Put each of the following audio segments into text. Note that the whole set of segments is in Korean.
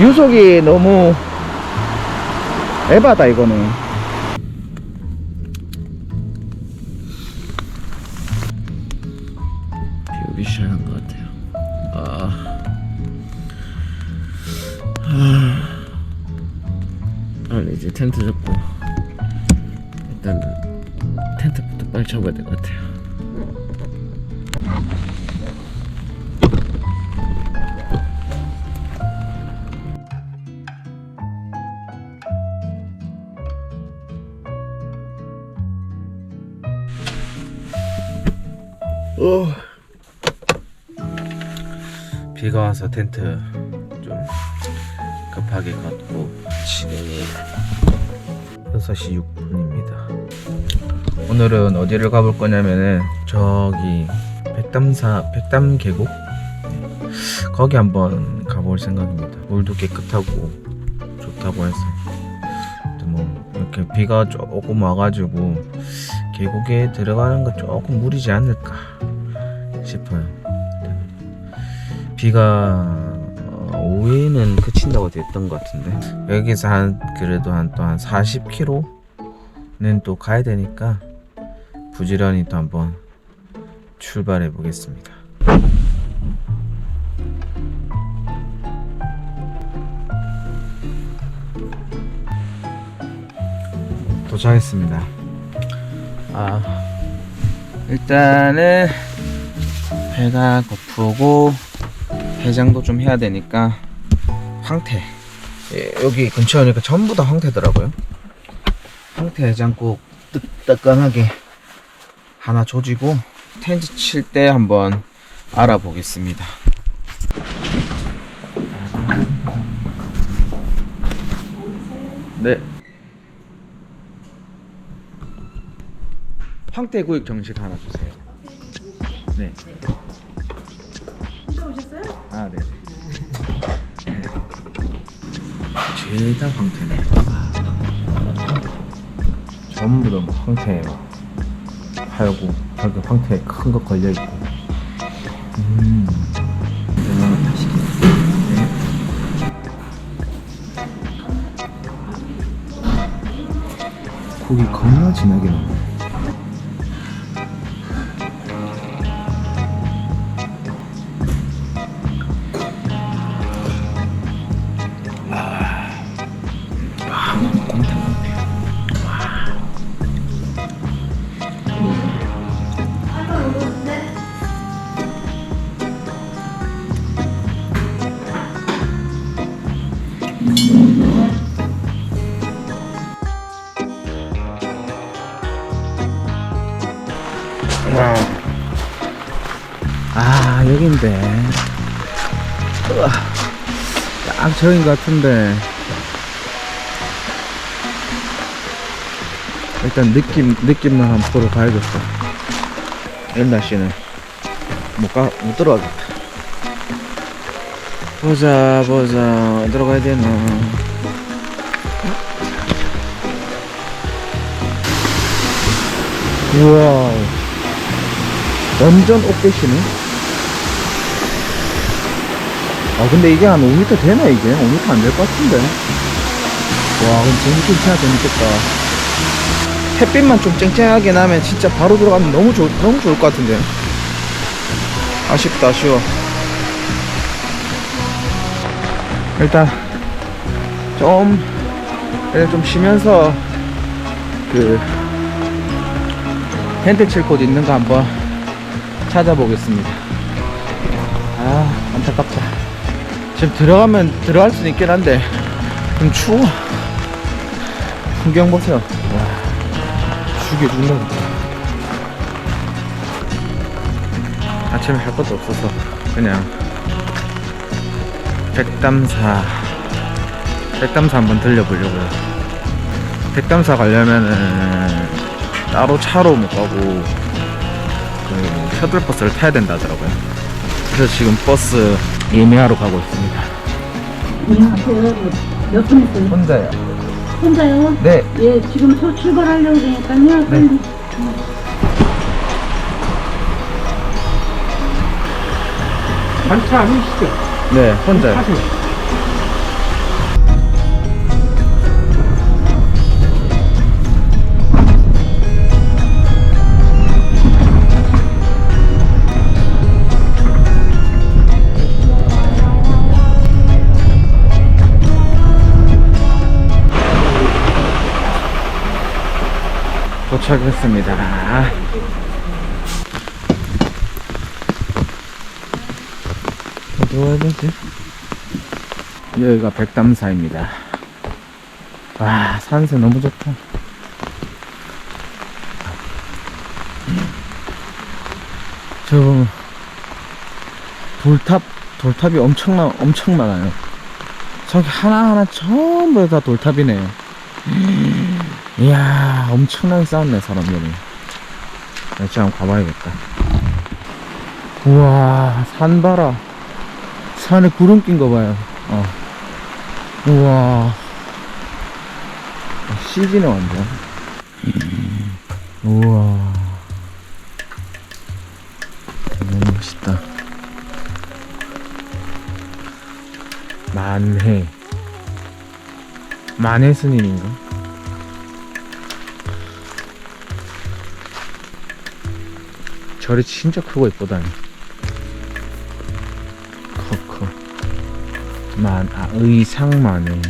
유속이 너무 에바다 이거는 비 오기 시작한 것 같아요 아. 아. 빨리 이제 텐트 잡고 일단 텐트부터 빨리 잡아야 될 것 같아요 어. 비가 와서 텐트 좀 급하게 걷고 지금이 6시 6분입니다. 오늘은 어디를 가볼 거냐면은 저기 백담사 백담 계곡? 네. 거기 한번 가볼 생각입니다. 물도 깨끗하고 좋다고 해서. 뭐 이렇게 비가 조금 와가지고 계곡에 들어가는 거 조금 무리지 않을까 비가 어, 오후에는 그친다고 됐던 것 같은데 여기서 한 그래도 한 또 한 40km는 또 가야 되니까 부지런히 또 한번 출발해 보겠습니다. 도착했습니다. 아 일단은 배가 고프고 해장도 좀 해야 되니까 황태 예, 여기 근처에 오니까 전부 다 황태더라고요 황태 해장국 뜨끈하게 하나 조지고 텐트 칠 때 한번 알아보겠습니다 네 황태구이 정식 하나 주세요. 네. 오셨어요? 아, 네. 죄다 황태네. 전부 다 황태 팔고 저기 황태 큰거 걸려 있고. 음. 고기 겁나 진하게 넣네. 딱 저긴 것 같은데. 일단 느낌 느낌만 한번 보러 가야겠어 이런 날씨는. 못가 못 들어가겠다. 보자 보자. 어디로 가야 되나. 우와. 완전 옷깃이네 아 근데 이게 한 5m 되나 이게? 5m 안 될 것 같은데 와 그럼 재밌긴 진짜 재밌겠다 햇빛만 좀 쨍쨍하게 나면 진짜 바로 들어가면 너무 좋 너무 좋을 것 같은데 아쉽다 아쉬워 일단 좀 일단 좀 쉬면서 그 텐트 칠 곳 있는 거 한번 찾아보겠습니다. 아, 안타깝다. 지금 들어가면 들어갈 수는 있긴 한데, 좀 추워. 풍경 보세요. 와, 죽여 죽는다. 아침에 할 것도 없어서, 그냥, 백담사, 백담사 한번 들려보려고요. 백담사 가려면은, 따로 차로 못 가고, 그 셔틀버스를 타야 된다 하더라고요. 그래서 지금 버스 예매하러 가고 있습니다. 안녕하세요. 몇분 있어요? 혼자요? 혼자요? 네. 예, 지금 저 출발하려고 그러니까요. 빨리. 단차 아니시죠? 네, 혼자요. 하세요. 도착했습니다. 어디 와야 되지? 여기가 백담사입니다. 와, 산세 너무 좋다. 저 돌탑, 돌탑이 엄청나, 엄청 많아요. 저기 하나하나 전부 다 돌탑이네요. 이야, 엄청나게 쌓았네, 사람들이. 진짜 한번 가봐야겠다. 우와, 산 봐라. 산에 구름 낀 거 봐요. 어. 우와. CG네, 완전. 우와. 너무 멋있다. 만해. 만해 스님인가? 절이 진짜 크고 예쁘다니. 커커. 만, 아, 의상만해.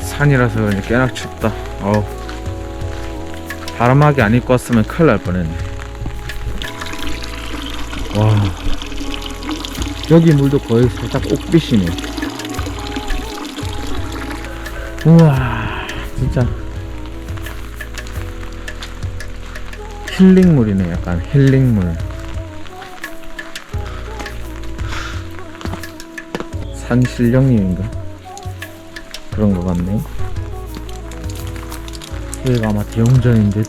산이라서 꽤나 춥다. 어우. 바람막이 안 입고 왔으면 큰일 날 뻔했네. 와. 여기 물도 거의 살짝 옥빛이네. 우와. 진짜. 힐링물이네. 약간 힐링물. 산신령님인가? 그런 것 같네. 여기가 아마 대웅전인 듯.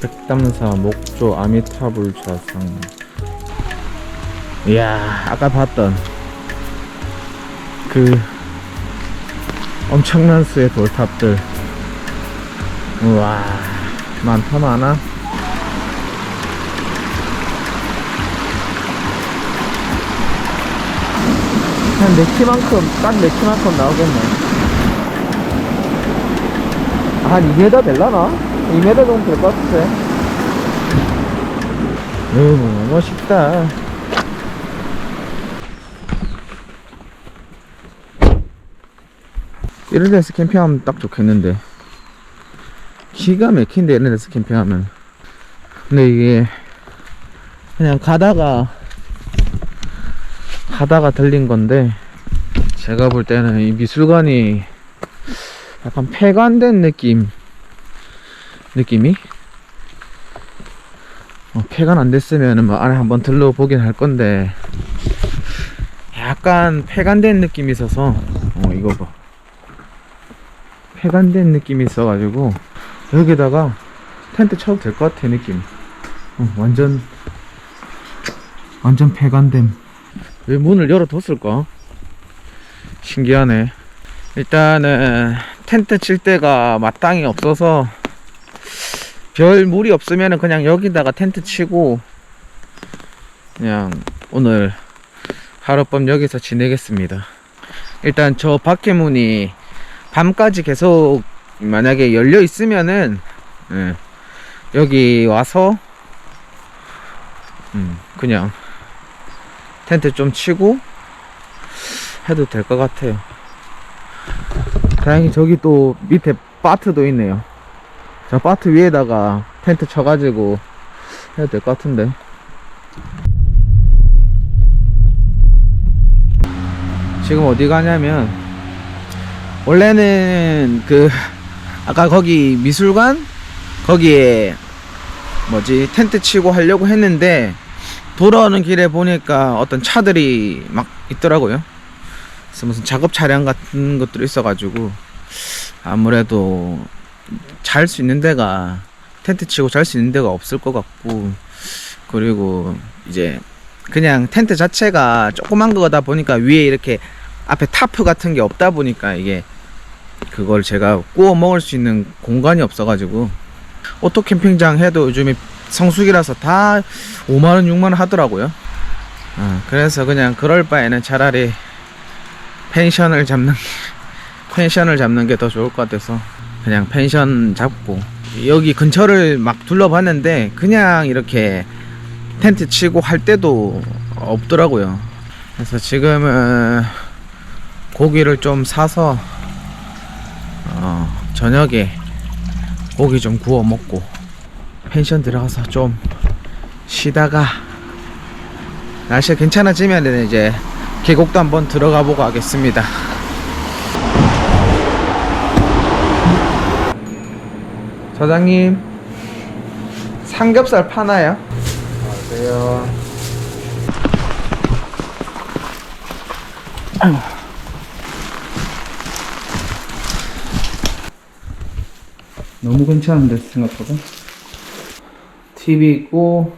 백담사 목조 아미타불 좌상. 이야, 아까 봤던 그 엄청난 수의 돌탑들. 우와, 많다 많아. 한내 키만큼, 딱내 키만큼 나오겠네. 한 2m 될라나? 2m 정도 될 것 같은데. 너무 멋있다. 이런 데서 캠핑하면 딱 좋겠는데. 기가 막힌데, 이런 데서 캠핑하면. 근데 이게, 그냥 가다가, 가다가 들린 건데, 제가 볼 때는 이 미술관이 약간 폐관된 느낌. 느낌이? 어, 폐관 안 됐으면 뭐 안에 한번 들러보긴 할 건데. 약간 폐관된 느낌이 있어서 어 이거 봐. 폐관된 느낌이 있어 가지고 여기다가 텐트 쳐도 될 것 같아 느낌. 어, 완전 완전 폐관됨. 왜 문을 열어뒀을까? 신기하네. 일단은 텐트 칠 데가 마땅히 없어서 별 무리 없으면은 그냥 여기다가 텐트 치고 그냥 오늘 하룻밤 여기서 지내겠습니다. 일단 저 밖에 문이 밤까지 계속 만약에 열려 있으면은 예, 여기 와서 음, 그냥 텐트 좀 치고 해도 될 것 같아요. 다행히 저기 또 밑에 바트도 있네요. 저 바트 위에다가 텐트 쳐가지고 해도 될것 같은데. 지금 어디 가냐면, 원래는 그, 아까 거기 미술관? 거기에, 뭐지, 텐트 치고 하려고 했는데, 돌아오는 길에 보니까 어떤 차들이 막 있더라고요. 그래서 무슨 작업 차량 같은 것들이 있어가지고 아무래도 잘 수 있는 데가 텐트 치고 잘 수 있는 데가 없을 것 같고 그리고 이제 그냥 텐트 자체가 조그만 거다 보니까 위에 이렇게 앞에 타프 같은 게 없다 보니까 이게 그걸 제가 구워 먹을 수 있는 공간이 없어가지고 오토 캠핑장 해도 요즘에 성수기라서 다 5만원 6만원 하더라고요. 어, 그래서 그냥 그럴 바에는 차라리 펜션을 잡는 펜션을 잡는 게 더 좋을 것 같아서 그냥 펜션 잡고 여기 근처를 막 둘러봤는데 그냥 이렇게 텐트 치고 할 때도 없더라고요. 그래서 지금은 고기를 좀 사서 어, 저녁에 고기 좀 구워 먹고 펜션 들어가서 좀 쉬다가 날씨가 괜찮아지면 이제 계곡도 한번 들어가 보고 하겠습니다. 사장님 삼겹살 파나요? 안녕하세요. 너무 괜찮은데 생각보다 TV 있고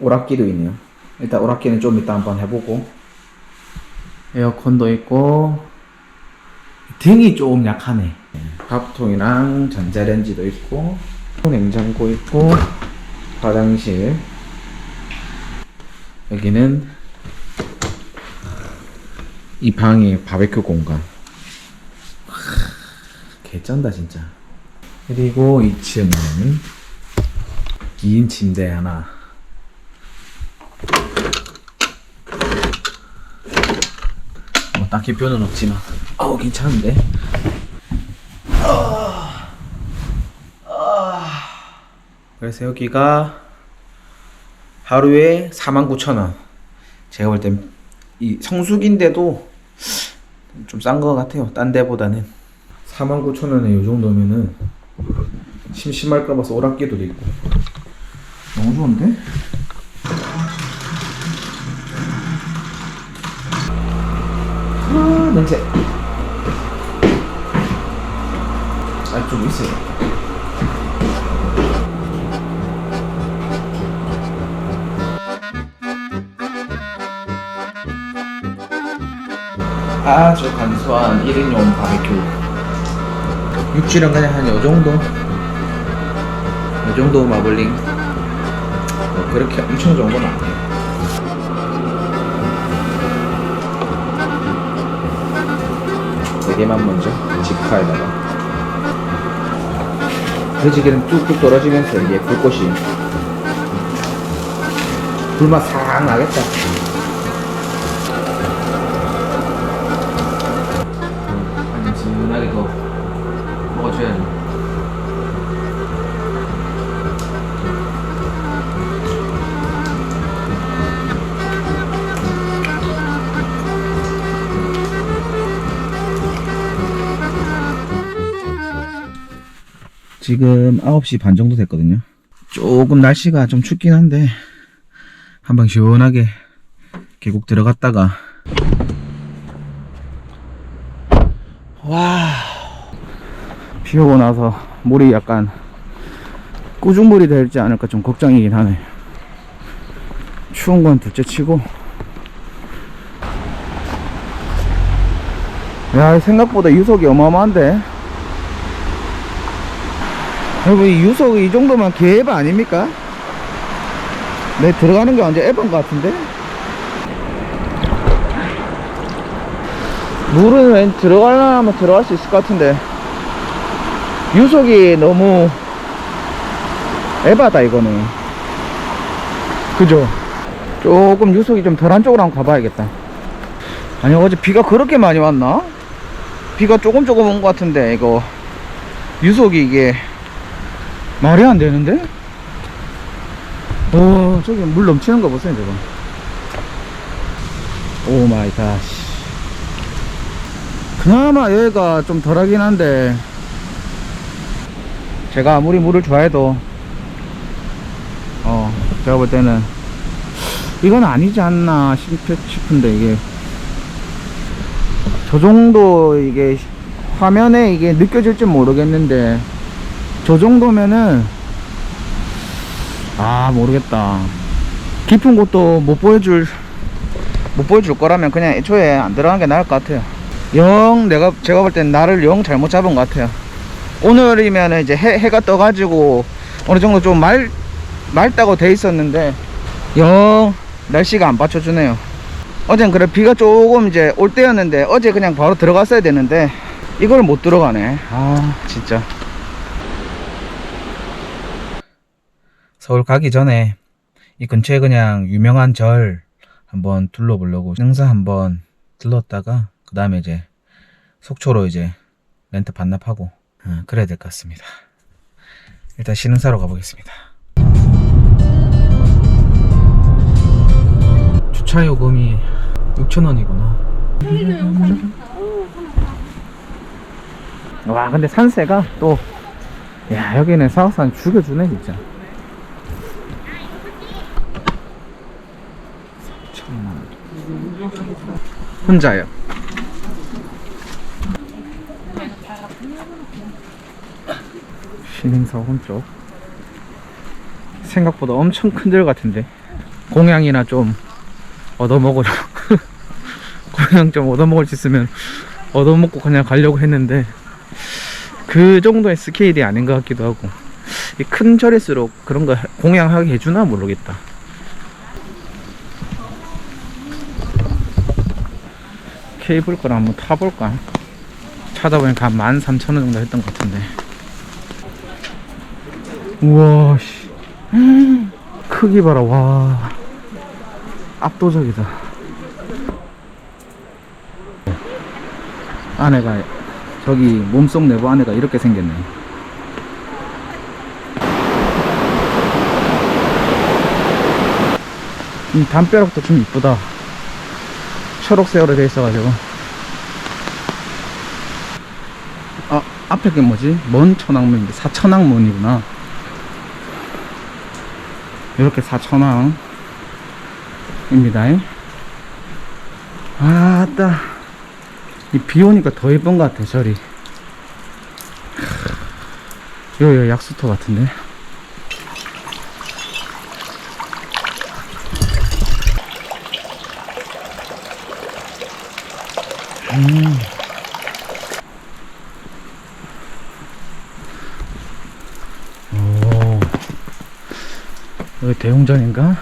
오락기도 있네요 일단 오락기는 좀 이따 한번 해보고 에어컨도 있고 등이 조금 약하네. 밥통이랑 전자레인지도 있고 냉장고 있고 화장실. 여기는 이 방이 바베큐 공간. 개쩐다 진짜. 그리고 2층은 2인 침대 하나 딱히 뼈는 없지만 어우 괜찮은데 아. 아. 그래서 여기가 하루에 49,000원 제가 볼 땐 이 성수기인데도 좀 싼 것 같아요 딴 데보다는 49,000원에 이 정도면은 심심할까 봐서 오락기도 있고 너무 좋은데? 아 냄새. 아좀 있어요. 아주 간소한 1인용 바베큐. 육질은 그냥 한 요정도? 요정도 마블링? 뭐 그렇게 엄청 좋은 건 아니에요 네 개만 먼저 직화에다가. 돼지기름 뚝뚝 떨어지면서 이게 불꽃이. 불맛 싹 나겠다 지금 9시 반 정도 됐거든요. 조금 날씨가 좀 춥긴 한데 한번 시원하게 계곡 들어갔다가 와. 비 오고 나서 물이 약간 꾸중물이 될지 않을까 좀 걱정이긴 하네. 추운 건 둘째 치고. 야, 생각보다 유속이 어마어마한데? 여러분, 이 유속 이 정도면 개에바 아닙니까? 내 들어가는 게 완전 에바인 것 같은데? 물은 왠 들어가려면 들어갈 수 있을 것 같은데. 유속이 너무 에바다 이거는. 그죠? 조금 유속이 좀 덜한 쪽으로 한번 가봐야겠다. 아니 어제 비가 그렇게 많이 왔나? 비가 조금 조금 온 것 같은데 이거. 유속이 이게 말이 안 되는데? 오 저기 물 넘치는 거 보세요 저거. 오 마이 갓. 그나마 여기가 좀 덜하긴 한데. 제가 아무리 물을 좋아해도 어 제가 볼 때는 이건 아니지 않나 싶- 싶은데 이게. 저 정도 이게 화면에 이게 느껴질지 모르겠는데 저 정도면은 아 모르겠다. 깊은 곳도 못 보여줄 못 보여줄 거라면 그냥 애초에 안 들어가는 게 나을 것 같아요. 영 내가 제가 볼 땐 나를 영 잘못 잡은 것 같아요. 오늘이면 이제 해, 해가 떠가지고 어느 정도 좀 말, 맑다고 돼 있었는데 영 날씨가 안 받쳐주네요. 어젠 그래 비가 조금 이제 올 때였는데 어제 그냥 바로 들어갔어야 되는데 이걸 못 들어가네. 아 진짜 서울 가기 전에 이 근처에 그냥 유명한 절 한번 둘러보려고 능사 한번 들렀다가 그 다음에 이제 속초로 이제 렌트 반납하고 어, 그래야 될 것 같습니다. 일단 신흥사로 가보겠습니다. 주차 요금이 6,000원이구나. 와 근데 산세가 또 야 여기는 사업산 죽여주네 진짜 혼자요. 신흥사 오른쪽. 생각보다 엄청 큰 들 같은데. 공양이나 좀 얻어먹으려. 공양 좀 얻어먹을 수 있으면 얻어먹고 그냥 가려고 했는데 그 정도의 스케일이 아닌 것 같기도 하고. 이큰 절일수록 그런 거 공양하게 해주나 모르겠다 케이블카를 한번 타볼까 찾아보니까 한 13,000원 정도 했던 것 같은데. 우와 씨. 크기 봐라 와. 압도적이다. 안에가 저기 몸속 내부 안에가 이렇게 생겼네. 이 담벼락도 좀 이쁘다 초록색으로 돼 있어가지고. 아 앞에 게 뭐지? 먼 천왕문인데 사천왕문이구나. 이렇게 사천왕입니다. 아따. 이비 오니까 더 예쁜 것 같아 절이 요요 약수터 같은데 음. 오. 여기 대웅전인가?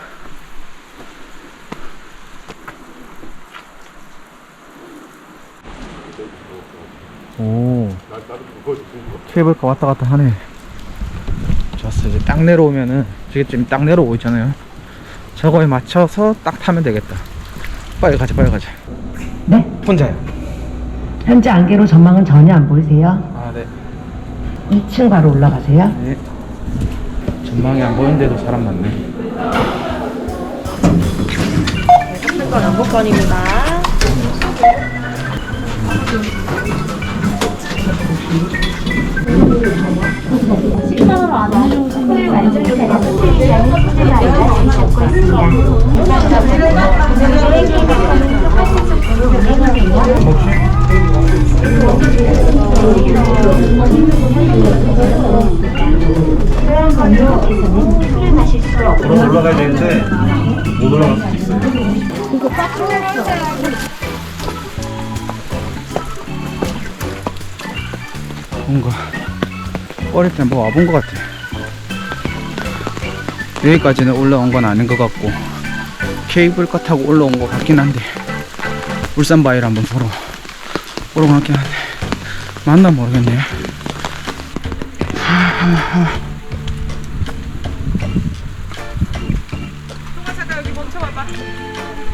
오. 케이블카 왔다 갔다 하네. 좋았어. 이제 딱 내려오면은, 저게 지금 딱 내려오고 있잖아요. 저거에 맞춰서 딱 타면 되겠다. 빨리 가자, 빨리 가자. 네, 혼자요. 현재 안개로 전망은 전혀 안 보이세요? 아, 네. 2층 바로 올라가세요. 네. 전망이 안 보이는데도 사람 많네. 건 안복권입니다. 식당으로 안 내려오시는 어릴 때 뭐 와본 것 같아. 여기까지는 올라온 건 아닌 것 같고 케이블카 타고 올라온 것 같긴 한데 울산 바위를 한번 보러 보러 가긴 한데 맞나 모르겠네요.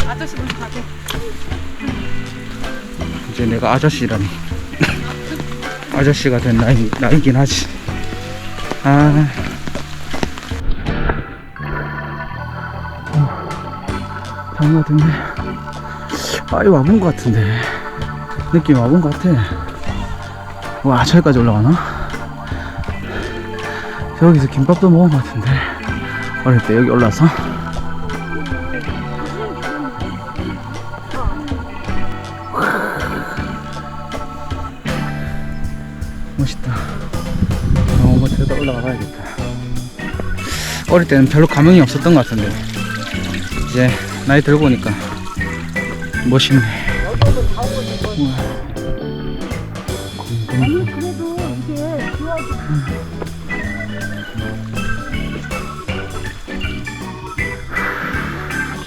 아저씨 먼저 가게. 이제 내가 아저씨라니 아저씨가 된 나이, 나이긴 하지 아. 방금 같은데. 빨리 와본 것 같은데. 느낌 와본 것 같아. 와 저기까지 올라가나? 저기서 김밥도 먹은 것 같은데. 어릴 때 여기 올라서 올라가 봐야겠다. 어릴 때는 별로 감흥이 없었던 것 같은데, 이제 나이 들고 오니까 멋있네. 그래도 이게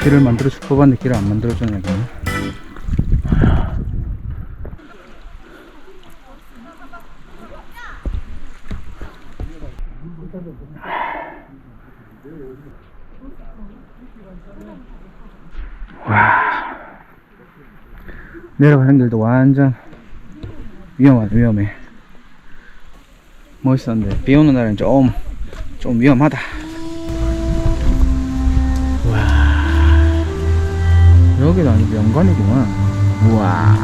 길을 만들어 줄 법한데 길을 안 만들어 주네. 여기 와. 내려가는 길도 완전 위험하다 위험해. 멋있었는데 비 오는 날은 좀, 좀 위험하다. 와. 여기도 아니고 연관이구만. 우와.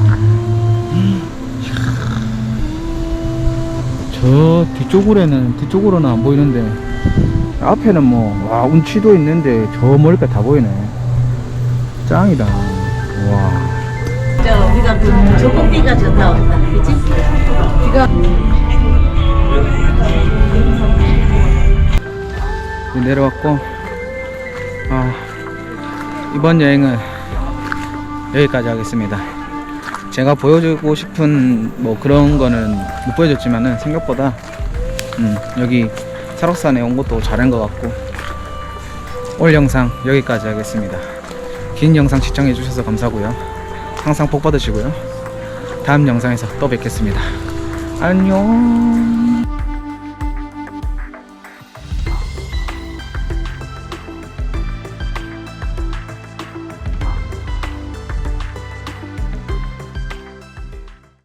저 뒤쪽으로는 뒤쪽으로는 안 보이는데 앞에는 뭐 와 운치도 있는데 저 멀리까지 다 보이네 짱이다 와 저 우리가 그 조금 비가 좋다 왔다. 그치? 내려왔고 아 이번 여행은 여기까지 하겠습니다 제가 보여주고 싶은 뭐 그런 거는 못 보여줬지만은 생각보다 음, 여기 설악산에 온 것도 잘한 것 같고 올 영상 여기까지 하겠습니다. 긴 영상 시청해 주셔서 감사하고요. 항상 복 받으시고요. 다음 영상에서 또 뵙겠습니다. 안녕